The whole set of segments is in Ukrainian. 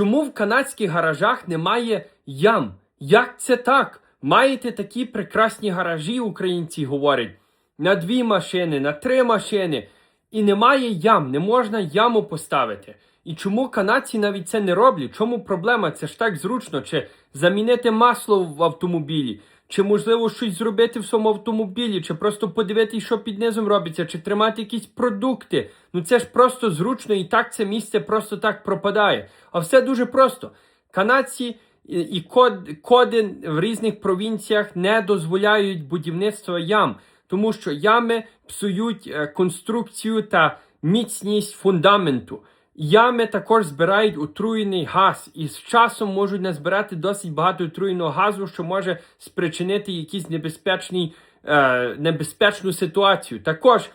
Чому в канадських гаражах немає ям? Як це так? Маєте такі прекрасні гаражі, українці говорять, на дві машини, на три машини. І немає ям, не можна яму поставити. І чому канадці навіть це не роблять? Чому проблема? Це ж так зручно. Чи замінити масло в автомобілі, чи можливо щось зробити в своєму автомобілі, чи просто подивитися, що під низом робиться, чи тримати якісь продукти. Ну це ж просто зручно, і так це місце просто так пропадає. А все дуже просто. Канадці і і код, коди в різних провінціях не дозволяють будівництва ям, тому що ями псують е, конструкцію та міцність фундаменту. Ями також збирають отруєний газ і з часом можуть назбирати досить багато отруєного газу, що може спричинити якийсь небезпечний, е, небезпечну ситуацію. Також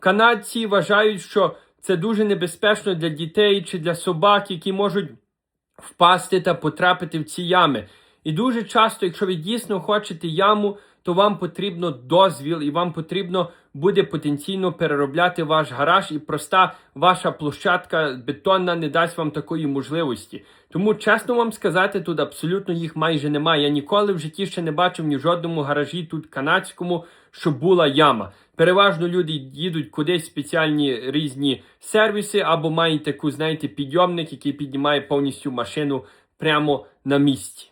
канадці вважають, що це дуже небезпечно для дітей чи для собак, які можуть впасти та потрапити в ці ями. І дуже часто, якщо ви дійсно хочете яму, то вам потрібно дозвіл, і вам потрібно буде потенційно переробляти ваш гараж, і проста ваша площадка бетонна не дасть вам такої можливості. Тому, чесно вам сказати, тут абсолютно їх майже немає. Я ніколи в житті ще не бачив ні в жодному гаражі тут канадському, щоб була яма. Переважно люди їдуть кудись в спеціальні різні сервіси, або мають таку, знаєте, підйомник, який піднімає повністю машину прямо на місці.